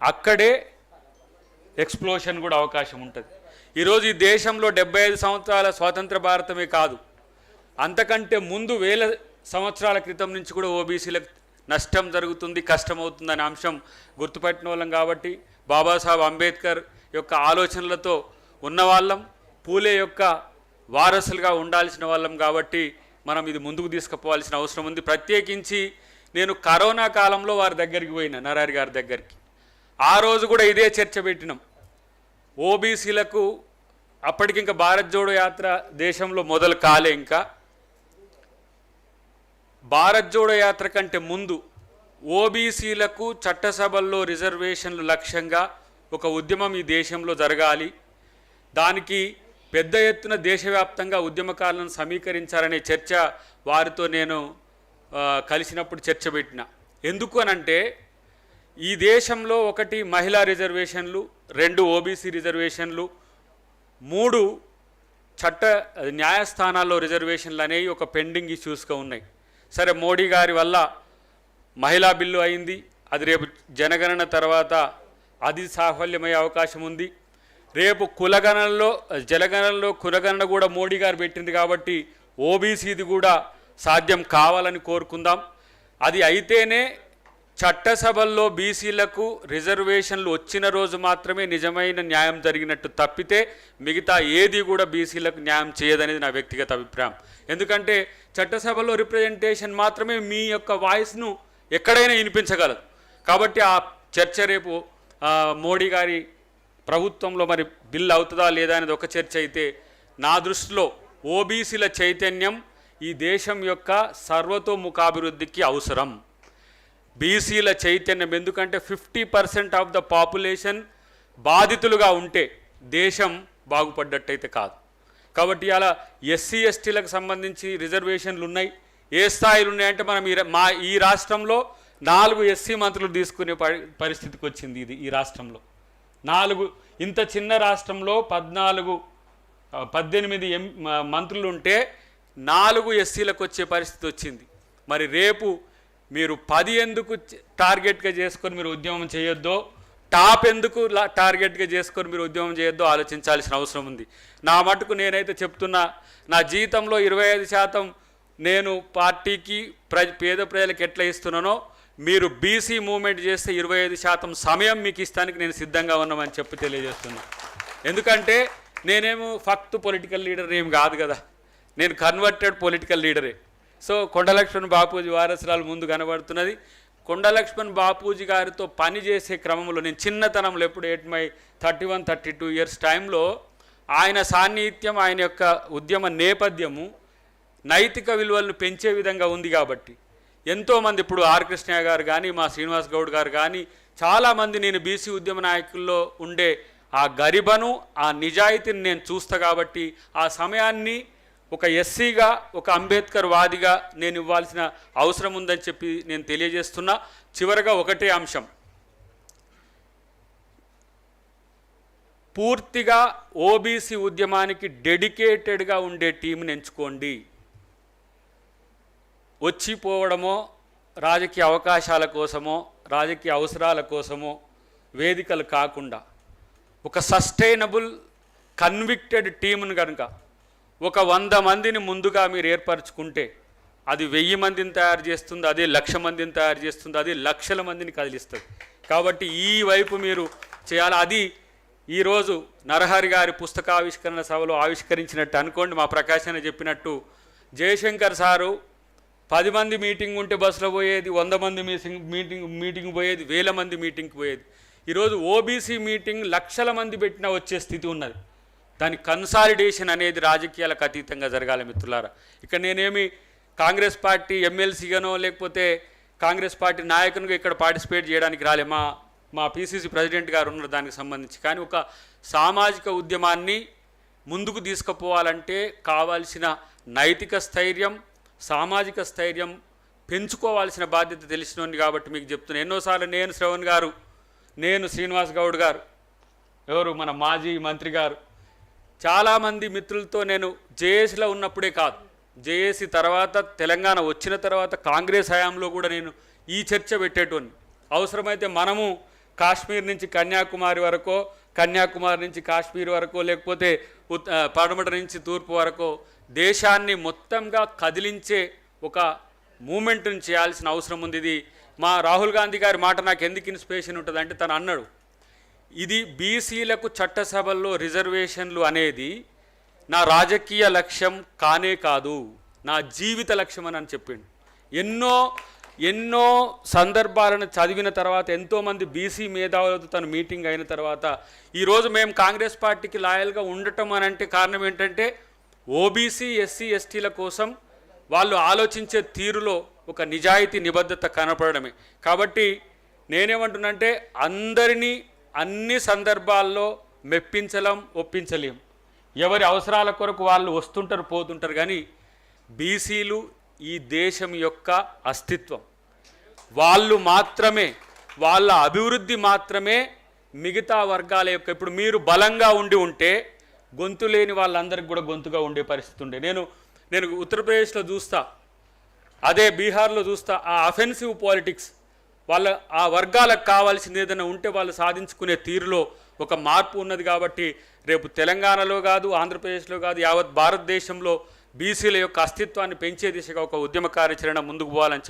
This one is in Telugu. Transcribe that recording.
అక్కడే ఎక్స్ప్లోషన్ కూడా అవకాశం ఉంటుంది. ఈరోజు ఈ దేశంలో డెబ్బై ఐదు సంవత్సరాల స్వాతంత్ర భారతమే కాదు. అంతకంటే ముందు వేల సంవత్సరాల క్రితం నుంచి కూడా ఓబీసీలకు నష్టం జరుగుతుంది కష్టమవుతుంది అనే అంశం గుర్తుపెట్టిన వాళ్ళం కాబట్టి బాబాసాహెబ్ అంబేద్కర్ యొక్క ఆలోచనలతో ఉన్నవాళ్ళం పూలే యొక్క వారసులుగా ఉండాల్సిన వాళ్ళం కాబట్టి మనం ఇది ముందుకు తీసుకుపోవాల్సిన అవసరం ఉంది. ప్రత్యేకించి నేను కరోనా కాలంలో వారి దగ్గరికి పోయిన నరారి గారి దగ్గరికి. ఆ రోజు కూడా ఇదే చర్చ పెట్టినాం. ఓబీసీలకు అప్పటికి ఇంకా భారత్ జోడో యాత్ర దేశంలో మొదలు కాలే ఇంకా. భారత్ జోడో యాత్ర కంటే ముందు ఓబీసీలకు చట్టసభల్లో రిజర్వేషన్లు లక్ష్యంగా ఒక ఉద్యమం ఈ దేశంలో జరగాలి. దానికి పెద్ద ఎత్తున దేశవ్యాప్తంగా ఉద్యమకాలను సమీకరించాలనే చర్చ వారితో నేను కలిసినప్పుడు చర్చ పెట్టిన. ఎందుకు అనంటే ఈ దేశంలో ఒకటి మహిళా రిజర్వేషన్లు రెండు ఓబీసీ రిజర్వేషన్లు మూడు చట్ట న్యాయస్థానాల్లో రిజర్వేషన్లు అనేవి ఒక పెండింగ్ ఇష్యూస్గా ఉన్నాయి. సరే మోడీ గారి వల్ల మహిళా బిల్లు అయింది అది రేపు జనగణన తర్వాత అది సాఫల్యమయ్యే అవకాశం ఉంది. రేపు కులగణనలో జలగణనలో కులగణన కూడా మోడీ గారు పెట్టింది కాబట్టి ఓబీసీది కూడా సాధ్యం కావాలని కోరుకుందాం. అది అయితేనే చట్టసభల్లో బీసీలకు రిజర్వేషన్లు వచ్చిన రోజు మాత్రమే నిజమైన న్యాయం జరిగినట్టు తప్పితే మిగతా ఏది కూడా బీసీలకు న్యాయం చేయదనేది నా వ్యక్తిగత అభిప్రాయం. ఎందుకంటే చట్టసభలో రిప్రజెంటేషన్ మాత్రమే మీ యొక్క వాయిస్ను ఎక్కడైనా వినిపించగలదు. కాబట్టి ఆ చర్చ రేపు మోడీ గారి ప్రభుత్వంలో మరి బిల్ అవుతుందా లేదా అనేది ఒక చర్చ అయితే నా దృష్టిలో ఓబీసీల చైతన్యం ఈ దేశం యొక్క సర్వతోముఖాభివృద్ధికి అవసరం. బీసీల చైతన్యం. ఎందుకంటే fifty percent of the population బాధితులుగా ఉంటే దేశం బాగుపడ్డట్టయితే కాదు. కాబట్టి అలా ఎస్సీ ఎస్టీలకు సంబంధించి రిజర్వేషన్లు ఉన్నాయి. ఏ స్థాయిలు ఉన్నాయంటే మనం ఈ మా ఈ రాష్ట్రంలో నాలుగు ఎస్సీ మంత్రులు తీసుకునే పరి- పరిస్థితికి వచ్చింది ఇది ఈ రాష్ట్రంలో. నాలుగు ఇంత చిన్న రాష్ట్రంలో పద్నాలుగు పద్దెనిమిది ఎం మంత్రులు ఉంటే నాలుగు ఎస్సీలకు వచ్చే పరిస్థితి వచ్చింది. మరి రేపు మీరు పది ఎందుకు టార్గెట్గా చేసుకొని మీరు ఉద్యమం చేయొద్దో టాప్ ఎందుకు టార్గెట్గా చేసుకొని మీరు ఉద్యమం చేయొద్దో ఆలోచించాల్సిన అవసరం ఉంది. నా మటుకు నేనైతే చెప్తున్నా నా జీతంలో ఇరవై ఐదు శాతం నేను పార్టీకి ప్ర పేద ప్రజలకు ఎట్లా ఇస్తున్నానో మీరు బీసీ మూమెంట్ చేస్తే ఇరవై ఐదు శాతం సమయం మీకు ఇస్తానికి నేను సిద్ధంగా ఉన్నామని చెప్పి తెలియజేస్తున్నా. ఎందుకంటే నేనేమో ఫక్త్ పొలిటికల్ లీడర్ ఏం కాదు కదా. నేను కన్వర్టెడ్ పొలిటికల్ లీడరే. సో కొండలక్ష్మణ్ బాపూజీ వారసురాలు ముందు కనబడుతున్నది. కొండలక్ష్మణ్ బాపూజీ గారితో పనిచేసే క్రమంలో నేను చిన్నతనంలో ఎప్పుడు eight my thirty one thirty two years టైంలో ఆయన సాన్నిహిత్యం ఆయన యొక్క ఉద్యమ నేపథ్యము నైతిక విలువలను పెంచే విధంగా ఉంది కాబట్టి. ఎంతోమంది ఇప్పుడు ఆర్ కృష్ణయ్య గారు కానీ మా శ్రీనివాస్ గౌడ్ గారు కానీ చాలామంది నేను బీసీ ఉద్యమ నాయకుల్లో ఉండే ఆ గరిబను ఆ నిజాయితీని నేను చూస్తా కాబట్టి ఆ సమయాన్ని ఒక ఎస్సీగా ఒక అంబేద్కర్ వాదిగా నేను ఇవ్వాల్సిన అవసరం ఉందని చెప్పి నేను తెలియజేస్తున్నా. చివరగా ఒకటే అంశం. పూర్తిగా ఓబీసీ ఉద్యమానికి డెడికేటెడ్గా ఉండే టీంని ఎంచుకోండి. వచ్చిపోవడమో రాజకీయ అవకాశాల కోసమో రాజకీయ అవసరాల కోసమో వేదికలు కాకుండా ఒక సస్టైనబుల్ కన్విక్టెడ్ టీంను కనుక ఒక వంద మందిని ముందుగా మీరు ఏర్పరచుకుంటే అది వెయ్యి మందిని తయారు చేస్తుంది అదే లక్ష మందిని తయారు చేస్తుంది అది లక్షల మందిని కదిలిస్తుంది. కాబట్టి ఈ వైపు మీరు చేయాలి. అది ఈరోజు నరహరి గారి పుస్తకావిష్కరణ సభలో ఆవిష్కరించినట్టు అనుకోండి మా ప్రకాశన చెప్పినట్టు. జయశంకర్ సారు పది మంది మీటింగ్ ఉంటే బస్సులో పోయేది వంద మంది మీటింగ్ మీటింగ్ మీటింగ్ పోయేది వేల మంది మీటింగ్కి పోయేది. ఈరోజు ఓబీసీ మీటింగ్ లక్షల మంది పెట్టినా వచ్చే స్థితి ఉన్నది. దాని కన్సాలిడేషన్ అనేది రాజకీయాలకు అతీతంగా జరగాలి మిత్రులారా. ఇక్కడ నేనేమి కాంగ్రెస్ పార్టీ ఎమ్మెల్సీగానో లేకపోతే కాంగ్రెస్ పార్టీ నాయకునిగా ఇక్కడ పార్టిసిపేట్ చేయడానికి రాలే. మా మా పిసిసి ప్రెసిడెంట్ గారు ఉన్నారు దానికి సంబంధించి. కానీ ఒక సామాజిక ఉద్యమాన్ని ముందుకు తీసుకుపోవాలంటే కావాల్సిన నైతిక స్థైర్యం సామాజిక స్థైర్యం పెంచుకోవాల్సిన బాధ్యత తెలిసినోంది కాబట్టి మీకు చెప్తున్నాను ఎన్నోసార్లు నేను శ్రవణ్ గారు నేను శ్రీనివాస్ గౌడ్ గారు ఎవరు? మన మాజీ మంత్రి గారు చాలామంది మిత్రులతో నేను జేఏసీలో ఉన్నప్పుడే కాదు జేఏసీ తర్వాత తెలంగాణ వచ్చిన తర్వాత కాంగ్రెస్ హయాంలో కూడా నేను ఈ చర్చ పెట్టేటోని అవసరమైతే మనము కాశ్మీర్ నుంచి కన్యాకుమారి వరకు కన్యాకుమారి నుంచి కాశ్మీర్ వరకు లేకపోతే పడమట నుంచి తూర్పు వరకు దేశాన్ని మొత్తంగా కదిలించే ఒక మూమెంట్ని చేయాల్సిన అవసరం ఉంది. ఇది మా రాహుల్ గాంధీ గారి మాట నాకు ఎందుకు ఇన్స్పిరేషన్ ఉంటుంది అంటే తను అన్నాడు ఇది బీసీలకు చట్టసభల్లో రిజర్వేషన్లు అనేది నా రాజకీయ లక్ష్యం కానే కాదు నా జీవిత లక్ష్యం అని అని చెప్పిండు. ఎన్నో ఎన్నో సందర్భాలను చదివిన తర్వాత ఎంతోమంది బీసీ మేధావులతో తను మీటింగ్ అయిన తర్వాత ఈరోజు మేము కాంగ్రెస్ పార్టీకి లాయల్గా ఉండటం అని అంటే కారణం ఏంటంటే ఓబీసీ ఎస్సీ ఎస్టీల కోసం వాళ్ళు ఆలోచించే తీరులో ఒక నిజాయితీ నిబద్ధత కనపడమే. కాబట్టి నేనేమంటున్నంటే అందరినీ అన్ని సందర్భాల్లో మెప్పించలేం ఒప్పించలేం. ఎవరి అవసరాల కొరకు వాళ్ళు వస్తుంటారు పోతుంటారు కానీ బీసీలు ఈ దేశం యొక్క అస్తిత్వం. వాళ్ళు మాత్రమే వాళ్ళ అభివృద్ధి మాత్రమే మిగతా వర్గాల యొక్క ఇప్పుడు మీరు బలంగా ఉండి ఉంటే గొంతు లేని వాళ్ళందరికీ కూడా గొంతుగా ఉండే పరిస్థితి ఉండే. నేను నేను ఉత్తరప్రదేశ్లో చూస్తా అదే బీహార్లో చూస్తా ఆ అఫెన్సివ్ పాలిటిక్స్ వాళ్ళ ఆ వర్గాలకు కావాల్సింది ఏదైనా ఉంటే వాళ్ళు సాధించుకునే తీరులో ఒక మార్పు ఉన్నది కాబట్టి రేపు తెలంగాణలో కాదు ఆంధ్రప్రదేశ్లో కాదు యావత్ భారతదేశంలో బీసీల యొక్క అస్తిత్వాన్ని పెంచే దిశగా ఒక ఉద్యమ కార్యాచరణ ముందుకు పోవాలని చెప్పి